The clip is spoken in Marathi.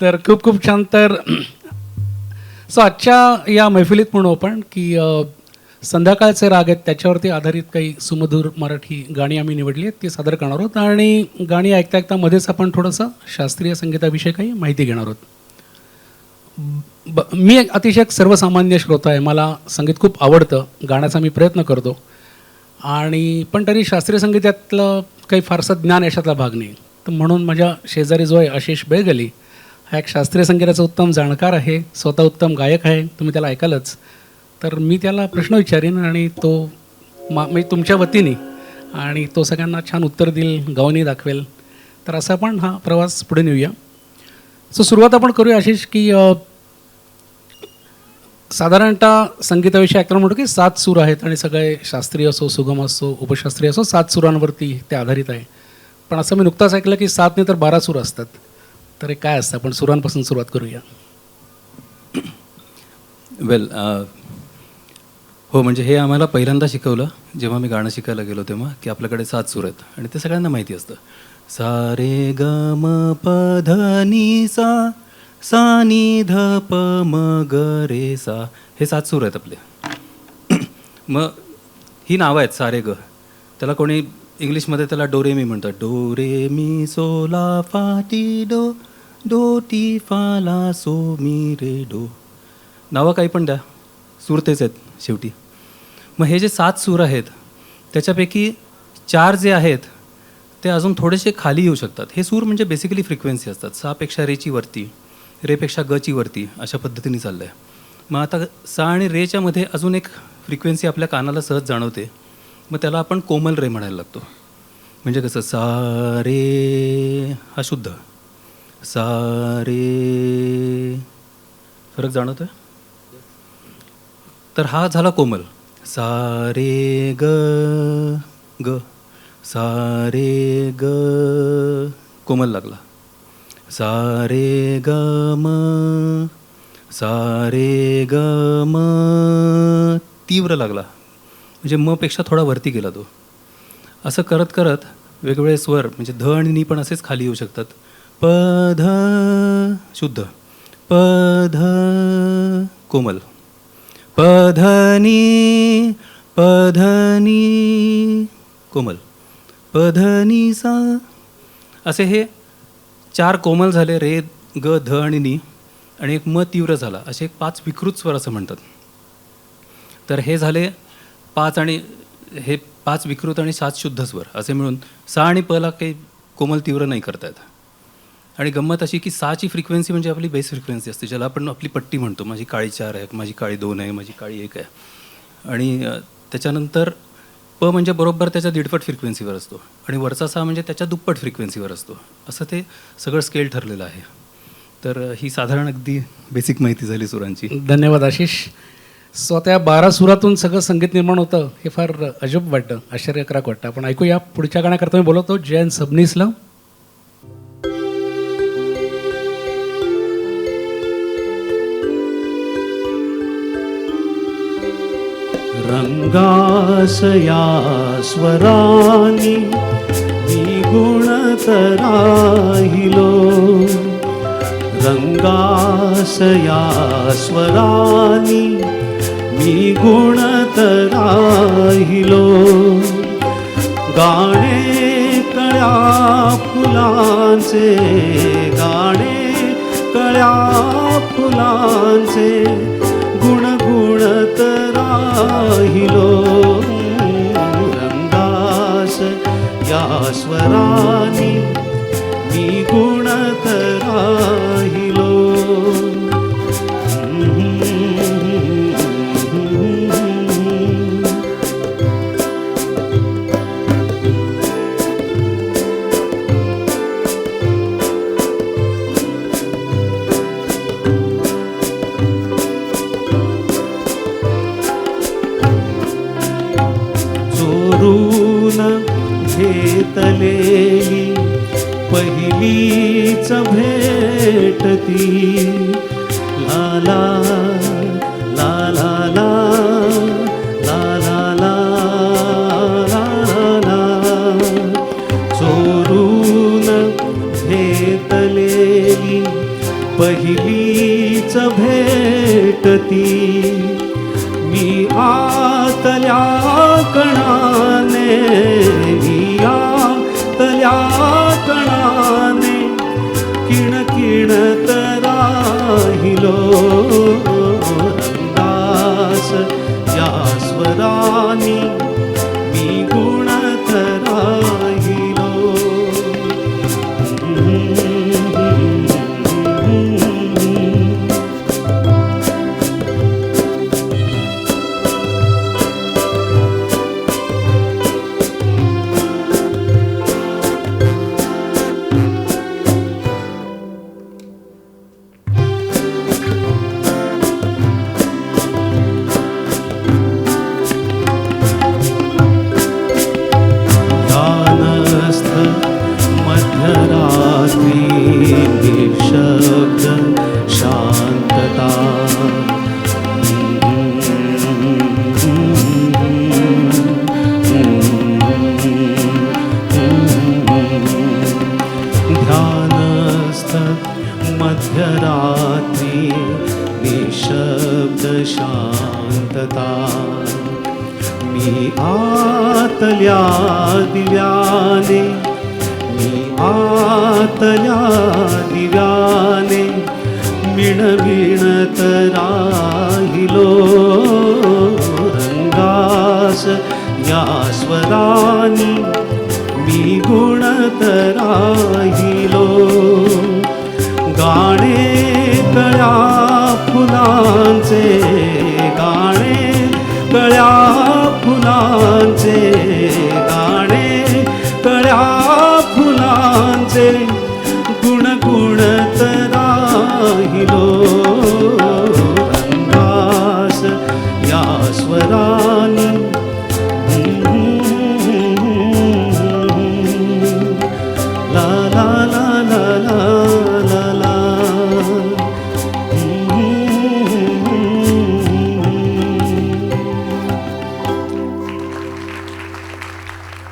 तर खूप खूप छान. तर सो आजच्या या मैफिलीत म्हणू आपण की संध्याकाळचे राग आहेत त्याच्यावरती आधारित काही सुमधूर मराठी गाणी आम्ही निवडली आहेत ती सादर करणार आहोत. आणि गाणी ऐकता ऐकता मध्येच आपण थोडंसं शास्त्रीय संगीताविषयी काही माहिती घेणार आहोत. ब मी एक अतिशय एक सर्वसामान्य श्रोता आहे मला संगीत खूप आवडतं गाण्याचा मी प्रयत्न करतो. आणि पण तरी शास्त्रीय संगीतातलं काही फारसं ज्ञान यशातला भाग नाही. तर म्हणून माझ्या शेजारी जो आहे आशिष बेळगली हा एक शास्त्रीय संगीताचा उत्तम जाणकार आहे स्वतः उत्तम गायक आहे तुम्ही त्याला ऐकालच. तर मी त्याला प्रश्न विचारीन आणि तो मा म्हणजे तुमच्या वतीने आणि तो सगळ्यांना छान उत्तर देईल गावनी दाखवेल. तर असा पण हा प्रवास पुढे नेऊया. सो सुरुवात आपण करूया आशिष की साधारणतः संगीताविषयी ऐकताना म्हणतो की सात सूर आहेत आणि सगळे शास्त्रीय असो सुगम असो उपशास्त्रीय असो सात सुरांवरती ते आधारित आहे. पण असं मी नुकताच ऐकलं की सात नाही तर बारा सूर असतात. तर हे काय असतं? आपण सुरांपासून सुरुवात करूया. वेल uh, हो म्हणजे हे आम्हाला पहिल्यांदा शिकवलं जेव्हा मी गाणं शिकायला गेलो तेव्हा की आपल्याकडे सात सूर आहेत आणि ते सगळ्यांना माहिती असतं. सा रे ग म प ध नि सा सा नि ध प म ग रे सा हे सात सूर आहेत आपले. मग ही नावं आहेत सारे ग. त्याला कोणी इंग्लिशमध्ये त्याला डोरेमी म्हणतात. डो रे मी सो ला डो डो टी फाला सो मी रे डो. नावं काही पण द्या. सूर तेच आहेत शेवटी. मग हे जे सात सूर आहेत त्याच्यापैकी चार जे आहेत ते अजून थोडेसे खाली येऊ शकतात. हे सूर म्हणजे बेसिकली फ्रिक्वेन्सी असतात. सापेक्षा रेची वरती रेपेक्षा गची वरती अशा पद्धतीने चाललं आहे मग आता सा आणि रेच्या मध्ये अजून एक फ्रिक्वेन्सी आपल्या कानाला सहज जाणवते. मग त्याला आपण कोमल रे म्हणायला लागतो. म्हणजे कसं? सा रे हा शुद्ध. सा रे फरक जाणवतो तर हा झाला कोमल. सा रे ग ग. सा रे ग कोमल लागला. सा रे ग म. सा रे ग म. तीव्र लागला. म्हणजे म पेक्षा थोडा वरती गेला तो. असं करत करत वेगवेगळे स्वर म्हणजे ध आणि नी पण असेच खाली येऊ शकतात. प ध शुद्ध. प ध कोमल. पधनी पधनी कोमल. पधनी सा. असे हे चार कोमल झाले रे ग ध आणि नी. आणि एक म तीव्र झाला. असे एक पाच विकृत स्वर असं म्हणतात. तर हे झाले पाच आणि हे पाच विकृत आणि सात शुद्ध स्वर असे मिळून सा आणि पला काही कोमल तीव्र नाही करतायत आणि गंमत अशी की सहाची फ्रिक्वेन्सी म्हणजे आपली बेस फ्रिक्वेन्सी असते ज्याला आपण आपली पट्टी म्हणतो. माझी काळी चार आहे माझी काळी दोन आहे माझी काळी एक आहे. आणि त्याच्यानंतर प म्हणजे बरोबर त्याच्या दीडपट फ्रिक्वेन्सीवर असतो. आणि वरचा सहा म्हणजे त्याच्या दुप्पट फ्रिक्वेन्सीवर असतो. असं ते सगळं स्केल ठरलेलं आहे. तर ही साधारण अगदी बेसिक माहिती झाली सुरांची. धन्यवाद आशिष. सो त्या बारा सुरातून सगळं संगीत निर्माण होतं हे फार अजब वाटतं आश्चर्यकारक वाटतं. आपण ऐकूया पुढच्या गाण्याकरता मी बोलवतो जयंत सबनीसला. रंगासया स्वरानी राहिलो रंगासया स्वरानी रङ्गाशया स्वराणि राहिलो. गाणे कळ्या फुलांचे गाणे कळ्या फुलांचे गुणगुणत राहिलो. रंगास या स्वरानी मी गुणत राहिलो. करून घेतलेली पहिलीच भेटती लाला लाला आतल्या तया कणा कणाने किण किण तराहिलो मध्यरात्री निशब्द शांतता मी आतल्या दिव्याने मी आतल्या दिव्याने मिणविणत राहिलो। रंगास या स्वरानी मी गुणत फुलांचे